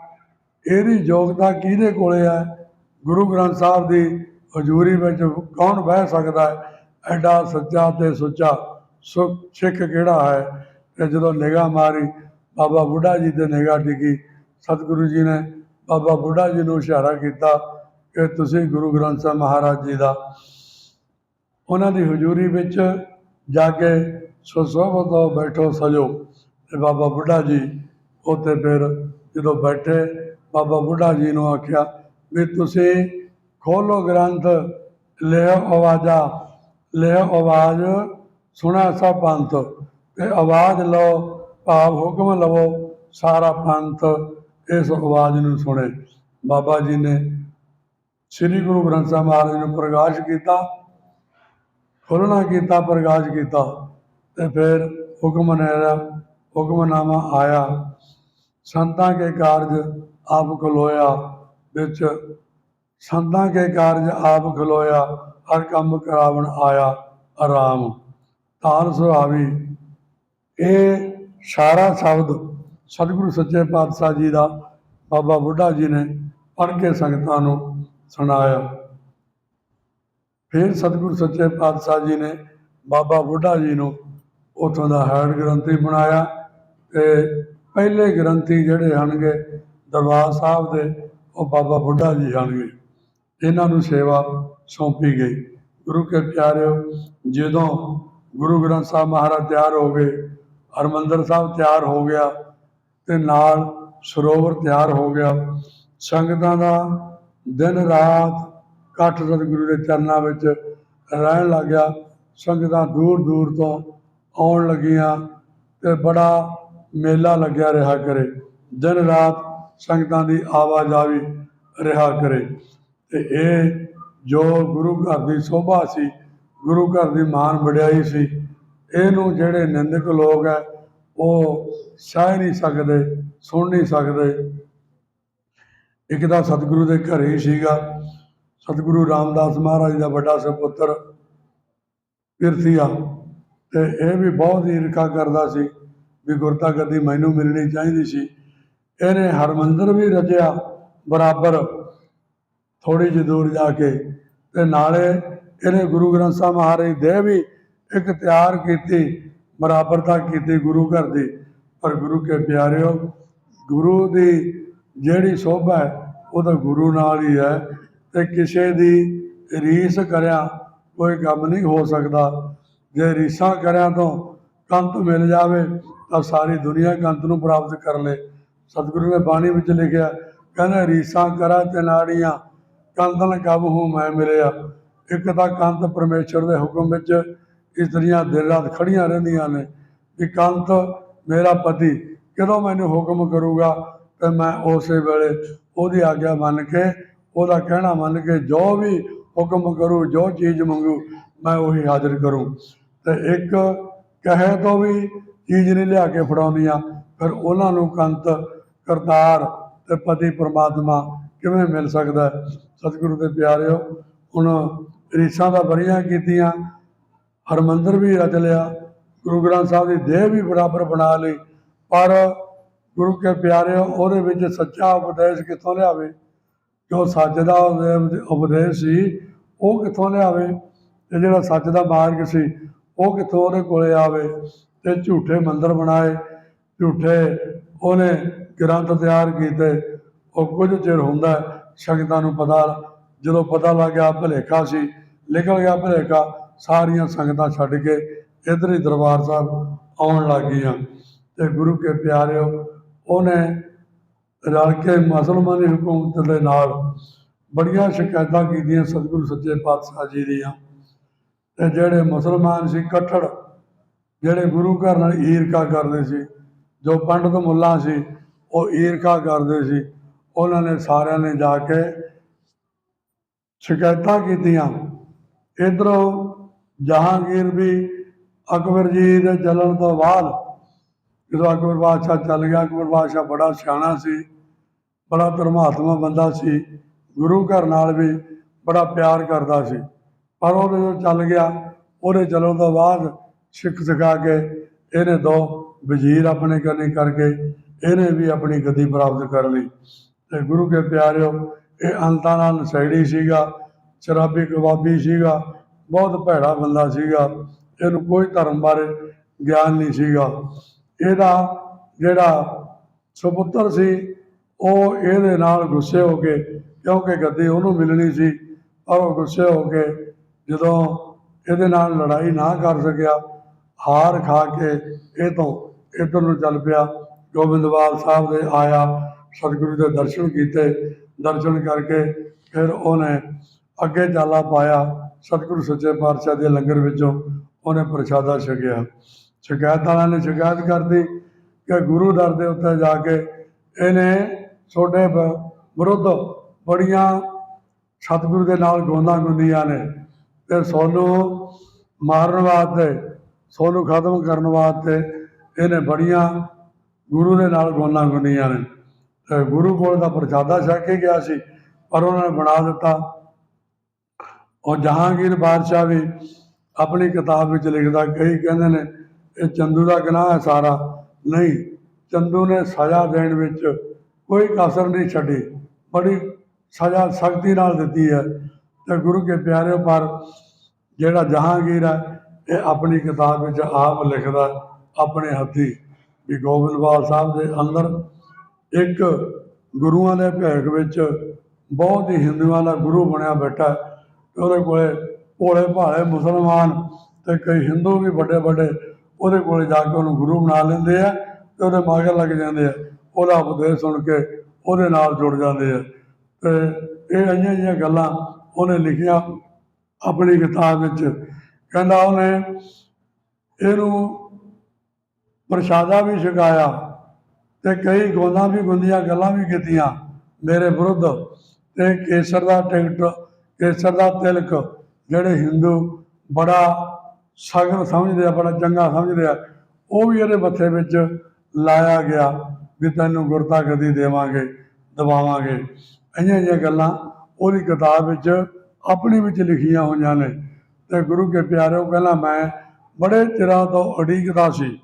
ਇਹਦੀ ਯੋਗਤਾ ਕਿਹਦੇ ਕੋਲੇ ਹੈ? ਗੁਰੂ ਗ੍ਰੰਥ ਸਾਹਿਬ ਦੀ ਹਜ਼ੂਰੀ ਵਿੱਚ ਕੌਣ ਬਹਿ ਸਕਦਾ ਹੈ? ਐਡਾ ਸੱਚਾ ਤੇ ਸੁੱਚਾ ਸੁ ਸਿੱਖ ਕਿਹੜਾ ਹੈ? ਤੇ ਜਦੋਂ ਨਿਗਾਹ ਮਾਰੀ, ਬਾਬਾ ਬੁੱਢਾ ਜੀ ਤੇ ਨਿਗਾਹ ਟਿਕੀ ਸਤਿਗੁਰੂ ਜੀ ਨੇ ਬਾਬਾ ਬੁੱਢਾ ਜੀ ਨੂੰ ਇਸ਼ਾਰਾ ਕੀਤਾ ਕਿ ਤੁਸੀਂ ਗੁਰੂ ਗ੍ਰੰਥ ਸਾਹਿਬ ਮਹਾਰਾਜ ਜੀ ਦਾ ਉਹਨਾਂ ਦੀ ਹਜ਼ੂਰੀ ਵਿੱਚ ਜਾ ਕੇ ਸੁਸੋਭਤ ਬੈਠੋ, ਸਜੋ। ਤੇ ਬਾਬਾ ਬੁੱਢਾ ਜੀ ਉੱਥੇ ਫਿਰ ਜਦੋਂ ਬੈਠੇ, ਬਾਬਾ ਬੁੱਢਾ ਜੀ ਨੂੰ ਆਖਿਆ, ਵੀ ਤੁਸੀਂ ਖੋਲੋ ਗ੍ਰੰਥ ਲਿਓ ਆਵਾਜ਼ਾ ਲਿਓ ਆਵਾਜ਼ ਸੁਣਾ ਸਭ ਪੰਥ। ਤੇ ਆਵਾਜ਼ ਲਓ, ਭਾਵ ਹੁਕਮ ਲਵੋ, ਸਾਰਾ ਪੰਥ ਇਸ ਆਵਾਜ਼ ਨੂੰ ਸੁਣੇ। ਬਾਬਾ ਜੀ ਨੇ ਸ੍ਰੀ ਗੁਰੂ ਗ੍ਰੰਥ ਸਾਹਿਬ ਮਹਾਰਾਜ ਨੂੰ ਪ੍ਰਕਾਸ਼ ਕੀਤਾ, ਖੋਲ੍ਹਣਾ ਕੀਤਾ ਪ੍ਰਕਾਸ਼ ਕੀਤਾ ਤੇ ਫਿਰ ਹੁਕਮਨਾਮਾ ਹੁਕਮਨਾਮਾ ਆਇਆ। ਸੰਤਾਂ ਕੇ ਕਾਰਜ ਆਪ ਖਲੋਇਆ, ਵਿੱਚ ਸੰਤਾਂ ਕੇ ਕਾਰਜ ਆਪ ਖਲੋਇਆ, ਹਰ ਕੰਮ ਕਰਾਵਣ ਆਇਆ ਆਰਾਮ। ਤਾਨ ਸੁਹਾਵੀ। ਇਹ ਸਾਰਾ ਸ਼ਬਦ ਸਤਿਗੁਰੂ ਸੱਚੇ ਪਾਤਸ਼ਾਹ ਜੀ ਦਾ, ਬਾਬਾ ਬੁੱਢਾ ਜੀ ਨੇ ਪੜ੍ਹ ਕੇ ਸੰਗਤਾਂ ਨੂੰ ਸੁਣਾਇਆ। ਫਿਰ ਸਤਿਗੁਰੂ ਸੱਚੇ ਪਾਤਸ਼ਾਹ ਜੀ ਨੇ ਬਾਬਾ ਬੁੱਢਾ ਜੀ ਨੂੰ ਉਥੋਂ ਦਾ ਹੈਡ ਗ੍ਰੰਥੀ ਬਣਾਇਆ ਤੇ ਪਹਿਲੇ ਗ੍ਰੰਥੀ ਜਿਹੜੇ ਹਨਗੇ ਦਰਬਾਰ ਸਾਹਿਬ ਦੇ, ਉਹ ਬਾਬਾ ਬੁੱਢਾ ਜੀ ਹਨਗੇ ਇਹਨਾਂ ਨੂੰ ਸੇਵਾ ਸੌਂਪੀ ਗਈ। ਗੁਰੂ ਕੇ ਪਿਆਰਿਓ, ਜਦੋਂ ਗੁਰੂ ਗ੍ਰੰਥ ਸਾਹਿਬ ਮਹਾਰਾਜ ਤਿਆਰ ਹੋ ਗਏ, ਹਰਮੰਦਰ ਸਾਹਿਬ ਤਿਆਰ ਹੋ ਗਿਆ ਤੇ ਨਾਲ ਸਰੋਵਰ ਤਿਆਰ ਹੋ ਗਿਆ, ਸੰਗਤਾਂ ਦਾ ਦਿਨ ਰਾਤ ਇਕੱਠ ਸਤਿਗੁਰੂ ਦੇ ਚਰਨਾਂ ਵਿੱਚ ਰਹਿਣ ਲੱਗਿਆ ਸੰਗਤਾਂ ਦੂਰ ਦੂਰ ਤੋਂ ਆਉਣ ਲੱਗੀਆਂ ਤੇ ਬੜਾ ਮੇਲਾ ਲੱਗਿਆ ਰਿਹਾ ਕਰੇ। ਦਿਨ ਰਾਤ ਸੰਗਤਾਂ ਦੀ ਆਵਾਜਾਵੀ ਰਿਹਾ ਕਰੇ। ਤੇ ਇਹ ਜੋ ਗੁਰੂ ਘਰ ਦੀ ਸ਼ੋਭਾ ਸੀ, ਗੁਰੂ ਘਰ ਦੀ ਮਾਨ ਵਡਿਆਈ ਸੀ, ਇਹਨੂੰ ਜਿਹੜੇ ਨਿੰਦਕ ਲੋਕ ਹੈ, ਉਹ ਸਹਿ ਨਹੀਂ ਸਕਦੇ, ਸੁਣ ਨਹੀਂ ਸਕਦੇ। ਇੱਕ ਤਾਂ ਸਤਿਗੁਰੂ ਦੇ ਘਰ ਹੀ ਸੀਗਾ। ਸਤਿਗੁਰੂ ਰਾਮਦਾਸ ਮਹਾਰਾਜ ਦਾ ਵੱਡਾ ਸੁਪੁੱਤਰ ਪਿਰਥੀਆ, ਤੇ ਇਹ ਵੀ ਬਹੁਤ ਹੀ ਈਰਖਾ ਕਰਦਾ ਸੀ ਵੀ ਗੁਰਤਾ ਗੱਦੀ ਮੈਨੂੰ ਮਿਲਣੀ ਚਾਹੀਦੀ ਸੀ। ਇਹਨੇ ਹਰਮੰਦਰ ਵੀ ਰਚਿਆ ਬਰਾਬਰ। ਥੋੜੀ ਜਿਹੀ ਦੂਰ ਜਾ ਕੇ ਤੇ ਨਾਲੇ ਇਹਨੇ ਗੁਰੂ ਗ੍ਰੰਥ ਸਾਹਿਬ ਮਹਾਰਾਜ ਦੇ ਵੀ ਇੱਕ ਤਿਆਰ ਕੀਤੀ, ਬਰਾਬਰਤਾ ਕੀਤੀ ਗੁਰੂ ਘਰ ਦੀ। ਪਰ ਗੁਰੂ ਕੇ ਪਿਆਰਿਓ, ਗੁਰੂ ਦੀ ਜਿਹੜੀ ਸੋਭਾ ਹੈ, ਉਹ ਤਾਂ ਗੁਰੂ ਨਾਲ ਹੀ ਹੈ। ਤੇ ਕਿਸੇ ਦੀ ਰੀਸ ਕਰਿਆ ਕੋਈ ਕੰਮ ਨਹੀਂ ਹੋ ਸਕਦਾ। ਜੇ ਰੀਸਾਂ ਕਰਿਆ ਤੋਂ ਕੰਤ ਮਿਲ ਜਾਵੇ, ਤਾਂ ਸਾਰੀ ਦੁਨੀਆ ਕੰਤ ਨੂੰ ਪ੍ਰਾਪਤ ਕਰ ਲੇ। ਸਤਿਗੁਰੂ ਨੇ ਬਾਣੀ ਵਿੱਚ ਲਿਖਿਆ, ਕਹਿੰਦਾ ਰੀਸਾਂ ਕਰਾ ਤੇ ਨਾੜੀਆਂ ਕੰਦਨ ਕਬ ਹੂੰ ਮੈਂ ਮਿਲਿਆ। ਇੱਕ ਤਾਂ ਕੰਤ ਪਰਮੇਸ਼ਰ ਦੇ ਹੁਕਮ ਵਿੱਚ ਇਸਤਰੀਆਂ ਦਿਨ ਰਾਤ ਖੜੀਆਂ ਰਹਿੰਦੀਆਂ ਨੇ ਵੀ ਕੰਤ ਮੇਰਾ ਪਤੀ ਕਦੋਂ ਮੈਨੂੰ ਹੁਕਮ ਕਰੂਗਾ ਤੇ ਮੈਂ ਉਸੇ ਵੇਲੇ ਉਹਦੀ ਆਗਿਆ ਮੰਨ ਕੇ, ਉਹਦਾ ਕਹਿਣਾ ਮੰਨ ਕੇ ਜੋ ਵੀ ਹੁਕਮ ਕਰੂ, ਜੋ ਚੀਜ਼ ਮੰਗੂ, ਮੈਂ ਉਹੀ ਹਾਜ਼ਰ ਕਰੂੰ। ਤੇ ਇੱਕ ਕਹੇ ਤੋਂ ਵੀ ਚੀਜ਼ ਨਹੀਂ ਲਿਆ ਕੇ ਫੜਾਉਂਦੀਆਂ, ਫਿਰ ਉਹਨਾਂ ਨੂੰ ਕੰਤ ਕਰਤਾਰ ਤੇ ਪਤੀ ਪਰਮਾਤਮਾ ਕਿਵੇਂ ਮਿਲ ਸਕਦਾ? ਸਤਿਗੁਰੂ ਦੇ ਪਿਆਰਿਓ, ਹੁਣ ਰੀਸਾਂ ਦਾ ਬੜੀਆਂ ਕੀਤੀਆਂ। ਹਰਮੰਦਰ ਵੀ ਰਚ ਲਿਆ। ਗੁਰੂ ਗ੍ਰੰਥ ਸਾਹਿਬ ਦੀ ਦੇਹ ਵੀ ਬਰਾਬਰ ਬਣਾ ਲਈ। ਪਰ ਗੁਰੂ ਕੇ ਪਿਆਰਿਓ, ਉਹਦੇ ਵਿੱਚ ਸੱਚਾ ਉਪਦੇਸ਼ ਕਿੱਥੋਂ ਲਿਆਵੇ? ਜੋ ਸੱਚ ਦਾ ਉਪਦੇਸ਼ ਸੀ, ਉਹ ਕਿੱਥੋਂ ਲਿਆਵੇ? ਤੇ ਜਿਹੜਾ ਸੱਚ ਦਾ ਮਾਰਗ ਸੀ, ਉਹ ਕਿੱਥੋਂ ਉਹਦੇ ਕੋਲੇ ਆਵੇ? ਤੇ ਝੂਠੇ ਮੰਦਰ ਬਣਾਏ। ਝੂਠੇ ਉਹਨੇ ਗ੍ਰੰਥ ਤਿਆਰ ਕੀਤੇ। ਉਹ ਕੁਝ ਚਿਰ ਹੁੰਦਾ ਸੰਗਤਾਂ ਨੂੰ ਪਤਾ ਜਦੋਂ ਪਤਾ ਲੱਗ ਗਿਆ ਭਲੇਖਾ ਸੀ, ਨਿਕਲ ਗਿਆ ਭਲੇਖਾ, ਸਾਰੀਆਂ ਸੰਗਤਾਂ ਛੱਡ ਕੇ ਇੱਧਰ ਹੀ ਦਰਬਾਰ ਸਾਹਿਬ ਆਉਣ ਲੱਗ ਗਈਆਂ। ਤੇ ਗੁਰੂ ਕੇ ਪਿਆਰਿਓ, ਉਹਨੇ ਰਲ ਕੇ ਮੁਸਲਮਾਨੀ ਹਕੂਮਤ ਦੇ ਨਾਲ ਬੜੀਆਂ ਸ਼ਿਕਾਇਤਾਂ ਕੀਤੀਆਂ ਸਤਿਗੁਰੂ ਸੱਚੇ ਪਾਤਸ਼ਾਹ ਜੀ ਦੀਆਂ। ਤੇ ਜਿਹੜੇ ਮੁਸਲਮਾਨ ਸੀ ਕੱਠੜ, ਜਿਹੜੇ ਗੁਰੂ ਘਰ ਨਾਲ ਈਰਖਾ ਕਰਦੇ ਸੀ, ਜੋ ਪੰਡਤ ਮੁੱਲਾ ਸੀ, ਉਹ ਈਰਖਾ ਕਰਦੇ ਸੀ ਉਹਨਾਂ ਨੇ ਸਾਰਿਆਂ ਨੇ ਜਾ ਕੇ ਸ਼ਿਕਾਇਤਾਂ ਕੀਤੀਆਂ। ਇਧਰੋਂ ਜਹਾਂਗੀਰ ਵੀ ਅਕਬਰ ਜੀ ਦੇ ਚੱਲਣ ਤੋਂ ਬਾਅਦ ਜਦੋਂ ਅਕਬਰ ਬਾਦਸ਼ਾਹ ਚੱਲ ਗਿਆ, ਅਕਬਰ ਬਾਦਸ਼ਾਹ ਬੜਾ ਸਿਆਣਾ ਸੀ, ਬੜਾ ਧਰਮਾਤਮਾ ਬੰਦਾ ਸੀ, ਗੁਰੂ ਘਰ ਨਾਲ ਵੀ ਬੜਾ ਪਿਆਰ ਕਰਦਾ ਸੀ। ਪਰ ਉਹ ਜਦੋਂ ਚੱਲ ਗਿਆ, ਉਹਦੇ ਚੱਲਣ ਤੋਂ ਬਾਅਦ ਸਿੱਖ ਸਿਖਾ ਕੇ ਇਹਨੇ ਦੋ ਵਜ਼ੀਰ ਆਪਣੇ ਕਰਨੇ ਕਰਕੇ ਇਹਨੇ ਵੀ ਆਪਣੀ ਗੱਦੀ ਪ੍ਰਾਪਤ ਕਰ ਲਈ। ਤੇ ਗੁਰੂ ਕੇ ਪਿਆਰਿਓ, ਇਹ ਅੰਤਾਂ ਨਾਲ ਨਸ਼ੇੜੀ ਸੀਗਾ, ਸ਼ਰਾਬੀ ਕਬਾਬੀ ਸੀਗਾ, ਬਹੁਤ ਭੈੜਾ ਬੰਦਾ ਸੀਗਾ, ਇਹਨੂੰ ਕੋਈ ਧਰਮ ਬਾਰੇ ਗਿਆਨ ਨਹੀਂ ਸੀਗਾ। ਇਹਦਾ ਜਿਹੜਾ ਸੁਪੁੱਤਰ ਸੀ, ਉਹ ਇਹਦੇ ਨਾਲ ਗੁੱਸੇ ਹੋ ਕੇ, ਕਿਉਂਕਿ ਗੱਦੀ ਉਹਨੂੰ ਮਿਲਣੀ ਸੀ, ਪਰ ਉਹ ਗੁੱਸੇ ਹੋ ਕੇ ਜਦੋਂ ਇਹਦੇ ਨਾਲ ਲੜਾਈ ਨਾ ਕਰ ਸਕਿਆ, ਹਾਰ ਖਾ ਕੇ ਇਹ ਤੋਂ ਇੱਧਰ ਨੂੰ ਚੱਲ ਪਿਆ, ਗੋਬਿੰਦਵਾਲ ਸਾਹਿਬ ਦੇ ਆਇਆ ਸਤਿਗੁਰੂ ਦੇ ਦਰਸ਼ਨ ਕੀਤੇ, ਦਰਸ਼ਨ ਕਰਕੇ ਫਿਰ ਉਹਨੇ ਅੱਗੇ ਚਾਲਾ ਪਾਇਆ, ਸਤਿਗੁਰੂ ਸੱਚੇ ਪਾਤਸ਼ਾਹ ਦੇ ਲੰਗਰ ਵਿੱਚੋਂ ਉਹਨੇ ਪ੍ਰਸ਼ਾਦਾ ਛਕਿਆ। ਸ਼ਿਕਾਇਤ ਵਾਲਿਆਂ ਨੇ ਸ਼ਿਕਾਇਤ ਕਰਤੀ ਕਿ ਗੁਰੂ ਦਰ ਦੇ ਉੱਤੇ ਜਾ ਕੇ ਇਹਨੇ ਤੁਹਾਡੇ ਵਿਰੁੱਧ ਬੜੀਆਂ ਸਤਿਗੁਰੂ ਦੇ ਨਾਲ ਗੋਂਦਾਂ ਗੁੰਦੀਆਂ ਨੇ ਤੇ ਸੋਨੂੰ ਮਾਰਨ ਵਾਸਤੇ, ਸੋਨੂੰ ਖਤਮ ਕਰਨ ਵਾਸਤੇ ਇਹਨੇ ਬੜੀਆਂ ਗੁਰੂ ਦੇ ਨਾਲ ਗੋਲਾਂ ਗੁੰਦੀਆਂ ਨੇ। ਗੁਰੂ ਕੋਲ ਦਾ ਪ੍ਰਸ਼ਾਦਾ ਛਕ ਕੇ ਗਿਆ ਸੀ, ਪਰ ਉਹਨਾਂ ਨੇ ਬਣਾ ਦਿੱਤਾ। ਉਹ ਜਹਾਂਗੀਰ ਬਾਦਸ਼ਾਹ ਵੀ ਆਪਣੀ ਕਿਤਾਬ ਵਿੱਚ ਲਿਖਦਾ, ਕਈ ਕਹਿੰਦੇ ਨੇ, ਇਹ ਚੰਦੂ ਦਾ ਗੁਨਾਹ ਹੈ ਸਾਰਾ। ਨਹੀਂ, ਚੰਦੂ ਨੇ ਸਜ਼ਾ ਦੇਣ ਵਿੱਚ ਕੋਈ ਕਸਰ ਨਹੀਂ ਛੱਡੀ। ਬੜੀ ਸਜ਼ਾ ਸਖਤੀ ਨਾਲ ਦਿੱਤੀ ਹੈ। ਤੇ ਗੁਰੂ ਕੇ ਪਿਆਰੇ ਪਰ ਜਿਹੜਾ ਜਹਾਂਗੀਰ ਹੈ, ਇਹ ਆਪਣੀ ਕਿਤਾਬ ਵਿੱਚ ਆਪ ਲਿਖਦਾ, ਆਪਣੇ ਹੱਥੀ ਵੀ ਗੋਬਿੰਦਵਾਲ ਸਾਹਿਬ ਦੇ ਅੰਦਰ ਇੱਕ ਗੁਰੂਆਂ ਦੇ ਭੇਖ ਵਿੱਚ ਬਹੁਤ ਹੀ ਹਿੰਦੂਆਂ ਦਾ ਗੁਰੂ ਬਣਿਆ ਬੈਠਾ ਹੈ। ਤੇ ਉਹਦੇ ਕੋਲੇ ਭੋਲੇ ਭਾਲੇ ਮੁਸਲਮਾਨ ਤੇ ਕਈ ਹਿੰਦੂ ਵੀ ਵੱਡੇ ਵੱਡੇ, ਉਹਦੇ ਕੋਲੇ ਜਾ ਕੇ ਉਹਨੂੰ ਗੁਰੂ ਬਣਾ ਲੈਂਦੇ ਆ ਤੇ ਉਹਦੇ ਮਗਰ ਲੱਗ ਜਾਂਦੇ ਆ। ਉਹਦਾ ਉਪਦੇਸ਼ ਸੁਣ ਕੇ ਉਹਦੇ ਨਾਲ ਜੁੜ ਜਾਂਦੇ ਆ। ਤੇ ਇਹ ਅਈਆਂ ਜਿਹੀਆਂ ਗੱਲਾਂ ਉਹਨੇ ਲਿਖੀਆਂ ਆਪਣੀ ਕਿਤਾਬ ਵਿੱਚ। ਕਹਿੰਦਾ ਉਹਨੇ ਇਹਨੂੰ ਪ੍ਰਸ਼ਾਦਾ ਵੀ ਛਕਾਇਆ। ਤੇ ਕਈ ਗੋਲਾਂ ਵੀ ਗੁੰਦੀਆਂ ਗੱਲਾਂ ਵੀ ਕੀਤੀਆਂ ਮੇਰੇ ਵਿਰੁੱਧ। ਤੇ ਕੇਸਰ ਦਾ ਟਿਕਟ, ਕੇਸਰ ਦਾ ਤਿਲਕ, ਜਿਹੜੇ ਹਿੰਦੂ ਬੜਾ ਸਗਨ ਸਮਝਦੇ ਆ, ਬੜਾ ਚੰਗਾ ਸਮਝਦੇ ਆ, ਉਹ ਵੀ ਇਹਦੇ ਮੱਥੇ ਵਿੱਚ ਲਾਇਆ ਗਿਆ ਵੀ ਤੈਨੂੰ ਗੁਰਤਾ ਗਦੀ ਦੇਵਾਂਗੇ, ਦਵਾਵਾਂਗੇ। ਇੰਨੀਆਂ ਜਿਹੀਆਂ ਗੱਲਾਂ ਉਹਦੀ ਕਿਤਾਬ ਵਿੱਚ ਆਪਣੀ ਵਿੱਚ ਲਿਖੀਆਂ ਹੋਈਆਂ ਨੇ। ਤੇ ਗੁਰੂ ਕੇ ਪਿਆਰਿਓ ਕਹਿੰਦਾ ਮੈਂ ਬੜੇ ਚਿਰਾਂ ਤੋਂ ਉਡੀਕਦਾ ਸੀ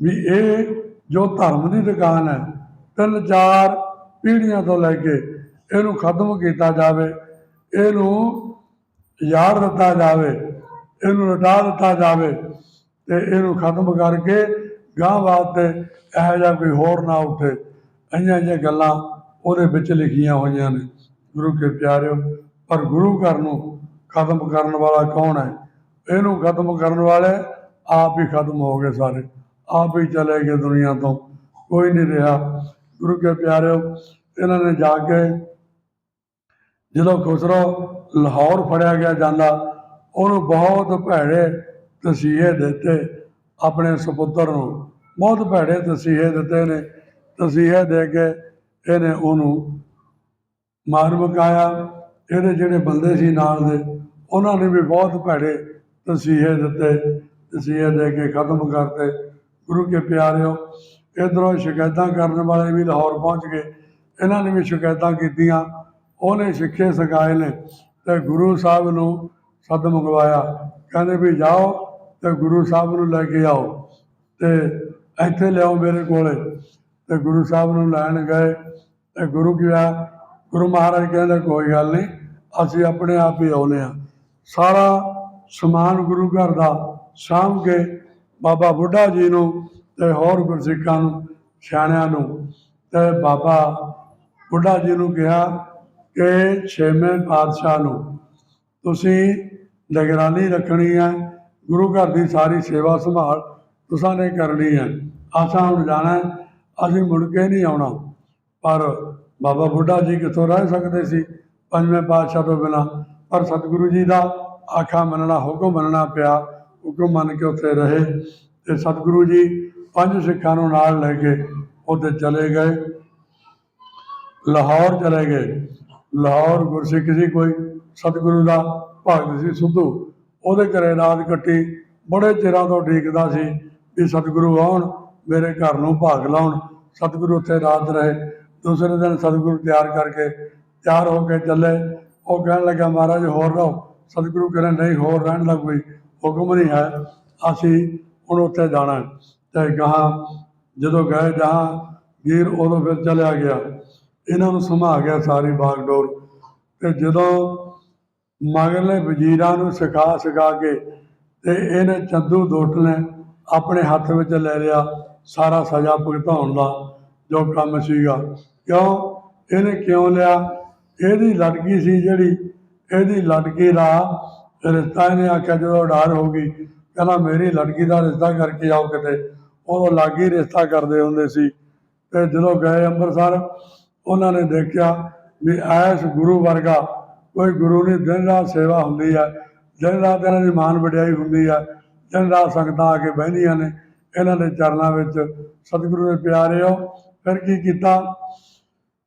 ਵੀ ਇਹ ਜੋ ਧਰਮ ਦੀ ਦੁਕਾਨ ਹੈ, ਤਿੰਨ ਚਾਰ ਪੀੜ੍ਹੀਆਂ ਤੋਂ ਲੈ ਕੇ ਇਹਨੂੰ ਖਤਮ ਕੀਤਾ ਜਾਵੇ, ਇਹਨੂੰ ਯਾਰ ਦਿੱਤਾ ਜਾਵੇ, ਇਹਨੂੰ ਲਟਾ ਦਿੱਤਾ ਜਾਵੇ ਤੇ ਇਹਨੂੰ ਖਤਮ ਕਰਕੇ ਗਾਂ ਵਾਸਤੇ ਇਹੋ ਜਿਹਾ ਕੋਈ ਹੋਰ ਨਾ ਉੱਠੇ। ਇੰਨੀਆਂ ਜਿਹੀਆਂ ਗੱਲਾਂ ਉਹਦੇ ਵਿੱਚ ਲਿਖੀਆਂ ਹੋਈਆਂ ਨੇ। ਗੁਰੂ ਕੇ ਪਿਆਰਿਓ, ਪਰ ਗੁਰੂ ਘਰ ਨੂੰ ਖਤਮ ਕਰਨ ਵਾਲਾ ਕੌਣ ਹੈ? ਇਹਨੂੰ ਖਤਮ ਕਰਨ ਵਾਲੇ ਆਪ ਹੀ ਖਤਮ ਹੋ ਗਏ ਸਾਰੇ। ਆਪ ਹੀ ਚਲੇ ਗਏ ਦੁਨੀਆ ਤੋਂ। ਕੋਈ ਨਹੀਂ ਰਿਹਾ। ਗੁਰੂ ਕੇ ਪਿਆਰਿਓ, ਇਹਨਾਂ ਨੇ ਜਾ ਕੇ ਜਦੋਂ ਖੁਸਰੋ ਲਾਹੌਰ ਫੜਿਆ ਗਿਆ ਜਾਂਦਾ, ਉਹਨੂੰ ਬਹੁਤ ਭੈੜੇ ਤਸੀਹੇ ਦਿੱਤੇ ਆਪਣੇ ਸੁਪੁੱਤਰ ਨੂੰ। ਬਹੁਤ ਭੈੜੇ ਤਸੀਹੇ ਦਿੱਤੇ ਨੇ। ਤਸੀਹੇ ਦੇ ਕੇ ਇਹਨੇ ਉਹਨੂੰ ਮਾਰ ਮੁਕਾਇਆ। ਇਹਦੇ ਜਿਹੜੇ ਬੰਦੇ ਸੀ ਨਾਲ ਦੇ, ਉਹਨਾਂ ਨੇ ਵੀ ਬਹੁਤ ਭੈੜੇ ਤਸੀਹੇ ਦਿੱਤੇ। ਤਸੀਹੇ ਦੇ ਕੇ ਖਤਮ ਕਰਤੇ। ਗੁਰੂ ਕੇ ਪਿਆਰਿਓ, ਇਧਰੋਂ ਸ਼ਿਕਾਇਤਾਂ ਕਰਨ ਵਾਲੇ ਵੀ ਲਾਹੌਰ ਪਹੁੰਚ ਗਏ। ਇਹਨਾਂ ਨੇ ਵੀ ਸ਼ਿਕਾਇਤਾਂ ਕੀਤੀਆਂ, ਉਹਨੇ ਸਿੱਖੇ ਸਿਖਾਏ ਨੇ ਤੇ ਗੁਰੂ ਸਾਹਿਬ ਨੂੰ ਸੱਦ ਮੰਗਵਾਇਆ। ਕਹਿੰਦੇ ਵੀ ਜਾਓ ਤੇ ਗੁਰੂ ਸਾਹਿਬ ਨੂੰ ਲੈ ਕੇ ਆਓ ਤੇ ਇੱਥੇ ਲਿਆਓ ਮੇਰੇ ਕੋਲੇ। ਤੇ ਗੁਰੂ ਸਾਹਿਬ ਨੂੰ ਲੈਣ ਗਏ ਤੇ ਗੁਰੂ ਕਿਹਾ ਗੁਰੂ ਮਹਾਰਾਜ ਕਹਿੰਦੇ, ਕੋਈ ਗੱਲ ਨਹੀਂ, ਅਸੀਂ ਆਪਣੇ ਆਪ ਹੀ ਆਉਨੇ ਆ ਸਾਰਾ ਸਮਾਨ ਗੁਰੂ ਘਰ ਦਾ ਸਾਂਭ ਕੇ ਬਾਬਾ ਬੁੱਢਾ ਜੀ ਨੂੰ ਤੇ ਹੋਰ ਗੁਰਸਿੱਖਾਂ ਨੂੰ, ਸਿਆਣਿਆਂ ਨੂੰ ਤੇ ਬਾਬਾ ਬੁੱਢਾ ਜੀ ਨੂੰ ਕਿਹਾ ਕਿ ਛੇਵੇਂ ਪਾਤਸ਼ਾਹ ਨੂੰ ਤੁਸੀਂ ਨਿਗਰਾਨੀ ਰੱਖਣੀ ਹੈ, ਗੁਰੂ ਘਰ ਦੀ ਸਾਰੀ ਸੇਵਾ ਸੰਭਾਲ ਤੁਸਾਂ ਨੇ ਕਰਨੀ ਹੈ। ਆਸਾਂ ਹੁਣ ਜਾਣਾ ਅਸੀਂ ਮੁੜ ਕੇ ਨਹੀਂ ਆਉਣਾ। ਪਰ ਬਾਬਾ ਬੁੱਢਾ ਜੀ ਕਿੱਥੋਂ ਰਹਿ ਸਕਦੇ ਸੀ ਪੰਜਵੇਂ ਪਾਤਸ਼ਾਹ ਤੋਂ ਬਿਨਾ? ਪਰ ਸਤਿਗੁਰੂ ਜੀ ਦਾ ਆਖਾ ਮੰਨਣਾ, ਹੁਕਮ ਮੰਨਣਾ ਪਿਆ। ਹੁਕਮ ਮੰਨ ਕੇ ਉੱਥੇ ਰਹੇ ਤੇ ਸਤਿਗੁਰੂ ਜੀ ਪੰਜ ਸਿੱਖਾਂ ਨੂੰ ਨਾਲ ਲੈ ਕੇ ਉੱਥੇ ਚਲੇ ਗਏ। ਲਾਹੌਰ ਚਲੇ ਗਏ। ਲਾਹੌਰ ਗੁਰਸਿੱਖ ਸੀ ਕੋਈ, ਸਤਿਗੁਰੂ ਦਾ ਭਗਤ ਸੀ ਸਿੱਧੂ। ਉਹਦੇ ਘਰੇ ਰਾਤ ਕੱਟੀ, ਬੜੇ ਚਿਰਾਂ ਤੋਂ ਡੀਕਦਾ ਸੀ ਵੀ ਸਤਿਗੁਰੂ ਆਉਣ, ਮੇਰੇ ਘਰ ਨੂੰ ਭਾਗ ਲਾਉਣ। ਸਤਿਗੁਰੂ ਉੱਥੇ ਰਾਤ ਰਹੇ। ਦੂਸਰੇ ਦਿਨ ਸਤਿਗੁਰੂ ਤਿਆਰ ਕਰਕੇ ਤਿਆਰ ਹੋ ਕੇ ਚੱਲੇ। ਉਹ ਕਹਿਣ ਲੱਗਾ, ਮਹਾਰਾਜ, ਹੋਰ ਰਹੋ। ਸਤਿਗੁਰੂ ਕਹਿੰਦੇ, ਨਹੀਂ, ਹੋਰ ਰਹਿਣ ਦਾ ਕੋਈ ਹੁਕਮ ਨਹੀਂ ਹੈ, ਅਸੀਂ ਹੁਣ ਉੱਥੇ ਜਾਣਾ ਤੇ ਗਾਹਾਂ ਜਦੋਂ ਗਏ ਜਹਾਂ ਗੀਰ ਉਦੋਂ ਫਿਰ ਚਲਿਆ ਗਿਆ। ਇਹਨਾਂ ਨੂੰ ਸਮਾ ਗਿਆ ਸਾਰੀ ਬਾਗਡੋਰ ਤੇ ਜਦੋਂ ਮਗਰਲੇ ਵਜ਼ੀਰਾਂ ਨੂੰ ਸਿਖਾ ਸਿਖਾ ਕੇ ਤੇ ਇਹਨੇ ਚੰਦੂ ਦੋਟ ਨੇ ਆਪਣੇ ਹੱਥ ਵਿੱਚ ਲੈ ਲਿਆ ਸਾਰਾ ਸਜ਼ਾ ਭੁਗਤਾਉਣ ਦਾ, ਜੋ ਕੰਮ ਸੀਗਾ। ਕਿਉਂ? ਇਹਨੇ ਕਿਉਂ ਲਿਆ? ਇਹਦੀ ਲੜਕੀ ਸੀ ਜਿਹੜੀ, ਇਹਦੀ ਲੜਕੀ ਦਾ ਰਿਸ਼ਤਾ ਇਹਨੇ ਆਖਿਆ, ਜਦੋਂ ਡਰ ਹੋ ਗਈ, ਕਹਿੰਦਾ ਮੇਰੀ ਲੜਕੀ ਦਾ ਰਿਸ਼ਤਾ ਕਰਕੇ ਆਓ ਕਿਤੇ। ਉਦੋਂ ਲਾਗੀ ਰਿਸ਼ਤਾ ਕਰਦੇ ਹੁੰਦੇ ਸੀ। ਤੇ ਜਦੋਂ ਗਏ ਅੰਮ੍ਰਿਤਸਰ, ਉਹਨਾਂ ਨੇ ਦੇਖਿਆ ਵੀ ਐਸ ਗੁਰੂ ਵਰਗਾ ਕੋਈ ਗੁਰੂ ਨਹੀਂ, ਦਿਨ ਰਾਤ ਸੇਵਾ ਹੁੰਦੀ ਹੈ ਦਿਨ ਰਾਤ ਇਹਨਾਂ ਦੀ ਮਾਨ ਵਡਿਆਈ ਹੁੰਦੀ ਹੈ ਦਿਨ ਰਾਤ ਸੰਗਤਾਂ ਆ ਕੇ ਬਹਿੰਦੀਆਂ ਨੇ, ਇਹਨਾਂ ਦੇ ਚਰਨਾਂ ਵਿੱਚ ਸਤਿਗੁਰੂ ਦੇ ਪਿਆਰੇ ਹੋ। ਫਿਰ ਕੀ ਕੀਤਾ?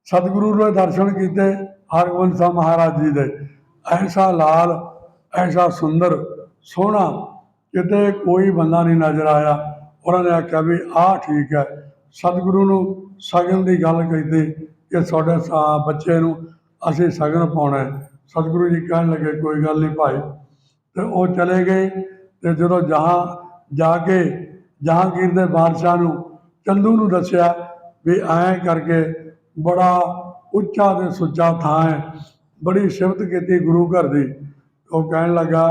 ਸਤਿਗੁਰੂ ਨੇ ਦਰਸ਼ਨ ਕੀਤੇ ਹਰਗੋਬਿੰਦ ਸਾਹਿਬ ਮਹਾਰਾਜ ਜੀ ਦੇ। ਐਸਾ ਲਾਲ ਐਸਾ ਸੁੰਦਰ, ਸੋਹਣਾ ਕਿਤੇ ਕੋਈ ਬੰਦਾ ਨਹੀਂ ਨਜ਼ਰ ਆਇਆ। ਉਹਨਾਂ ਨੇ ਆਖਿਆ ਵੀ ਆਹ ਠੀਕ ਹੈ। ਸਤਿਗੁਰੂ ਨੂੰ ਸ਼ਗਨ ਦੀ ਗੱਲ ਕੀਤੀ ਕਿ ਤੁਹਾਡੇ ਬੱਚੇ ਨੂੰ ਅਸੀਂ ਸ਼ਗਨ ਪਾਉਣਾ ਹੈ। ਸਤਿਗੁਰੂ ਜੀ ਕਹਿਣ ਲੱਗੇ, ਕੋਈ ਗੱਲ ਨਹੀਂ ਭਾਈ। ਤੇ ਉਹ ਚਲੇ ਗਏ ਤੇ ਜਦੋਂ ਜਹਾਂ ਜਾ ਕੇ ਜਹਾਂਗੀਰ ਦੇ ਬਾਦਸ਼ਾਹ ਨੂੰ ਚੰਦੂ ਨੂੰ ਦੱਸਿਆ ਵੀ ਐਂ ਕਰਕੇ ਬੜਾ ਉੱਚਾ ਤੇ ਸੁੱਚਾ ਥਾਂ ਹੈ। ਬੜੀ ਸਿਫਤ ਕੀਤੀ ਗੁਰੂ ਘਰ ਦੀ। ਉਹ ਕਹਿਣ ਲੱਗਾ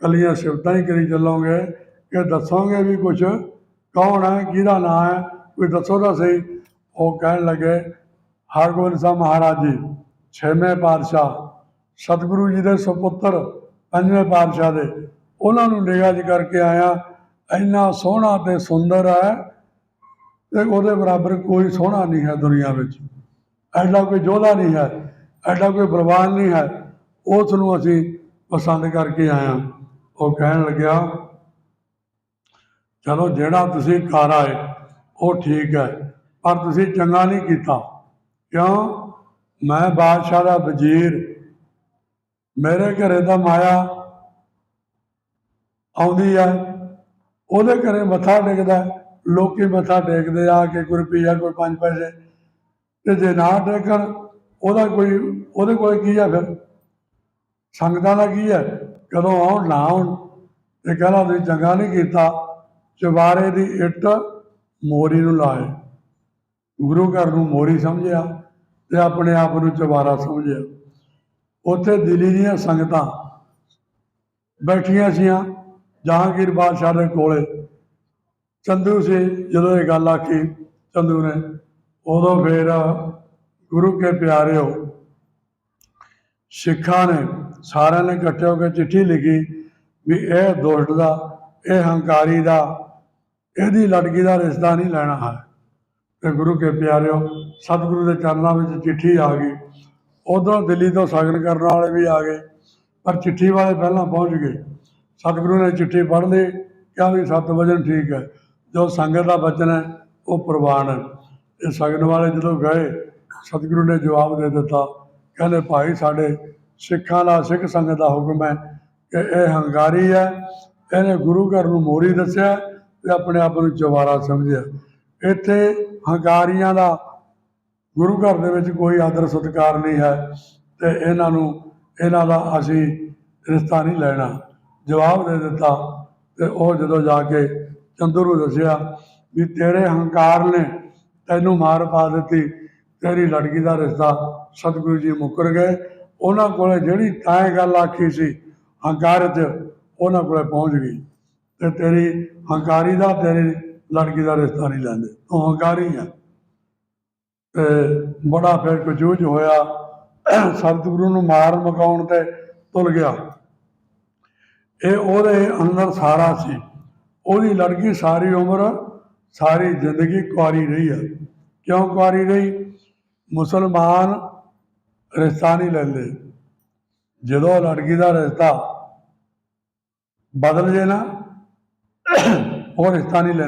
ਕੱਲੀਆਂ ਸਿਫਤਾਂ ਹੀ ਕਰੀ ਚੱਲੋਗੇ। ਕਿ ਦੱਸੋਗੇ ਵੀ ਕੁਝ ਕੌਣ ਹੈ? ਕਿਹਦਾ ਨਾਂ ਹੈ? ਕੋਈ ਦੱਸੋ ਤਾਂ ਸਹੀ। ਉਹ ਕਹਿਣ ਲੱਗੇ, ਹਰਗੋਬਿੰਦ ਸਾਹਿਬ ਮਹਾਰਾਜ ਜੀ, ਛੇਵੇਂ ਪਾਤਸ਼ਾਹ, ਸਤਿਗੁਰੂ ਜੀ ਦੇ ਸੁਪੁੱਤਰ ਪੰਜਵੇਂ ਪਾਤਸ਼ਾਹ ਦੇ। ਉਹਨਾਂ ਨੂੰ ਨਿਗਾਹ 'ਚ ਕਰਕੇ ਆਇਆ। ਇੰਨਾ ਸੋਹਣਾ ਤੇ ਸੁੰਦਰ ਹੈ ਤੇ ਉਹਦੇ ਬਰਾਬਰ ਕੋਈ ਸੋਹਣਾ ਨਹੀਂ ਹੈ ਦੁਨੀਆ ਵਿੱਚ। ਐਡਾ ਕੋਈ ਯੋਧਾ ਨਹੀਂ ਹੈ, ਐਡਾ ਕੋਈ ਪ੍ਰਵਾਨ ਨਹੀਂ ਹੈ। ਉਸ ਨੂੰ ਅਸੀਂ ਪਸੰਦ ਕਰਕੇ ਆਇਆ। ਉਹ ਕਹਿਣ ਲੱਗਿਆ, ਚਲੋ ਜਿਹੜਾ ਤੁਸੀਂ ਕਰ ਆਏ, ਉਹ ਠੀਕ ਹੈ, ਪਰ ਤੁਸੀਂ ਚੰਗਾ ਨਹੀਂ ਕੀਤਾ। ਕਿਉਂ? ਮੈਂ ਬਾਦਸ਼ਾਹ ਦਾ ਵਜ਼ੀਰ। ਮੇਰੇ ਘਰੇ ਦਾ ਮਾਇਆ ਆਉਂਦੀ ਹੈ। ਉਹਦੇ ਘਰੇ ਮੱਥਾ ਟੇਕਦਾ ਲੋਕੀ ਮੱਥਾ ਟੇਕਦੇ ਆ ਕਿ ਕੋਈ ਰੁਪਈਆ, ਕੋਈ ਪੰਜ ਪੈਸੇ। ਤੇ ਜੇ ਨਾ ਟੇਕਣ, ਉਹਦਾ ਕੋਈ, ਉਹਦੇ ਕੋਲ ਕੀ ਆ ਫਿਰ? ਸੰਗਤਾਂ ਦਾ ਕੀ ਹੈ? ਕਦੋਂ ਆਉਣ ਨਾ ਆਉਣ, ਤੇ ਕਹਿੰਦਾ ਤੁਸੀਂ ਚੰਗਾ ਨਹੀਂ ਕੀਤਾ, ਚੁਬਾਰੇ ਦੀ ਇੱਟ ਮੋਰੀ ਨੂੰ ਲਾਏ। ਗੁਰੂ ਘਰ ਨੂੰ ਮੋਰੀ ਸਮਝਿਆ ਤੇ ਆਪਣੇ ਆਪ ਨੂੰ ਚੁਬਾਰਾ ਸਮਝਿਆ। ਉੱਥੇ ਦਿੱਲੀ ਦੀਆਂ ਸੰਗਤਾਂ ਬੈਠੀਆਂ ਸੀਆਂ, ਜਹਾਂਗੀਰ ਬਾਦਸ਼ਾਹ ਦੇ ਕੋਲੇ। ਚੰਦੂ ਸੀ, ਜਦੋਂ ਇਹ ਗੱਲ ਆਖੀ ਚੰਦੂ ਨੇ, ਉਦੋਂ ਫਿਰ ਗੁਰੂ ਕੇ ਪਿਆਰਿਓ ਸਿੱਖਾਂ ਨੇ ਸਾਰਿਆਂ ਨੇ ਇਕੱਠੇ ਹੋ ਕੇ ਚਿੱਠੀ ਲਿਖੀ ਵੀ ਇਹ ਦੁਸ਼ਟ ਦਾ, ਇਹ ਹੰਕਾਰੀ ਦਾ, ਇਹਦੀ ਲੜਕੀ ਦਾ ਰਿਸ਼ਤਾ ਨਹੀਂ ਲੈਣਾ ਹੈ। ਤੇ ਗੁਰੂ ਕੇ ਪਿਆਰਿਓ, ਸਤਿਗੁਰੂ ਦੇ ਚਰਨਾਂ ਵਿੱਚ ਚਿੱਠੀ ਆ ਗਈ। ਉਦੋਂ ਦਿੱਲੀ ਤੋਂ ਸ਼ਗਨ ਕਰਨ ਵਾਲੇ ਵੀ ਆ ਗਏ, ਪਰ ਚਿੱਠੀ ਵਾਲੇ ਪਹਿਲਾਂ ਪਹੁੰਚ ਗਏ। ਸਤਿਗੁਰੂ ਨੇ ਚਿੱਠੀ ਪੜ੍ਹ ਲਈ, ਕਿਹਾ ਵੀ ਸੱਤ ਵਜਨ ਠੀਕ ਹੈ, ਜੋ ਸੰਗਤ ਦਾ ਬਚਨ ਹੈ, ਉਹ ਪ੍ਰਵਾਨ ਹੈ। ਇਹ ਸ਼ਗਨ ਵਾਲੇ ਜਦੋਂ ਗਏ, ਸਤਿਗੁਰੂ ਨੇ ਜਵਾਬ ਦੇ ਦਿੱਤਾ, ਕਹਿੰਦੇ, ਭਾਈ, ਸਾਡੇ ਸਿੱਖਾਂ ਦਾ, ਸਿੱਖ ਸੰਗਤ ਦਾ ਹੁਕਮ ਹੈ ਕਿ ਇਹ ਹੰਗਾਰੀ ਹੈ, ਇਹਨੇ ਗੁਰੂ ਘਰ ਨੂੰ ਮੋਰੀ ਦੱਸਿਆ ਤੇ ਆਪਣੇ ਆਪ ਨੂੰ ਜਵਾਰਾ ਸਮਝਿਆ। ਇੱਥੇ ਹੰਕਾਰੀਆਂ ਦਾ ਗੁਰੂ ਘਰ ਦੇ ਵਿੱਚ ਕੋਈ ਆਦਰ ਸਤਿਕਾਰ ਨਹੀਂ ਹੈ ਤੇ ਇਹਨਾਂ ਨੂੰ, ਇਹਨਾਂ ਦਾ ਅਸੀਂ ਰਿਸ਼ਤਾ ਨਹੀਂ ਲੈਣਾ। ਜਵਾਬ ਦੇ ਦਿੱਤਾ ਤੇ ਉਹ ਜਦੋਂ ਜਾ ਕੇ ਚੰਦੂ ਨੂੰ ਦੱਸਿਆ ਵੀ ਤੇਰੇ ਹੰਕਾਰ ਨੇ ਤੈਨੂੰ ਮਾਰ ਪਾ ਦਿੱਤੀ, ਤੇਰੀ ਲੜਕੀ ਦਾ ਰਿਸ਼ਤਾ ਸਤਿਗੁਰੂ ਜੀ ਮੁੱਕਰ ਗਏ ਉਹਨਾਂ ਕੋਲੇ ਜਿਹੜੀ ਤਾਂ ਗੱਲ ਆਖੀ ਸੀ, ਹੰਕਾਰ 'ਚ, ਉਹਨਾਂ ਕੋਲੇ ਪਹੁੰਚ ਗਈ। ਤੇ ਤੇਰੀ ਹੰਕਾਰੀ ਦਾ, ਤੇਰੀ ਲੜਕੀ ਦਾ ਰਿਸ਼ਤਾ ਨਹੀਂ ਲੈਂਦੇ। ਤੂੰ ਹੰਕਾਰੀ ਆ। ਤੇ ਬੜਾ ਫਿਰ ਕਜੂਜ ਹੋਇਆ। ਸਤਿਗੁਰੂ ਨੂੰ ਮਾਰ ਮਕਾਉਣ ਤੇ ਤੁਲ ਗਿਆ। ਇਹ ਉਹਦੇ ਅੰਦਰ ਸਾਰਾ ਸੀ। ਉਹਦੀ ਲੜਕੀ ਸਾਰੀ ਉਮਰ, ਸਾਰੀ ਜ਼ਿੰਦਗੀ ਕੁਆਰੀ ਰਹੀ ਹੈ ਕਿਉਂ ਕੁਆਰੀ ਰਹੀ? ਮੁਸਲਮਾਨ ਰਿਸ਼ਤਾ ਨਹੀਂ ਲੈਂਦੇ। ਜਦੋਂ ਲੜਕੀ ਦਾ ਰਿਸ਼ਤਾ ਬਦਲ ਜੇ ਨਾ ਉਹ ਰਿਸ਼ਤਾ ਨਹੀਂ ਲੈਂਦੇ।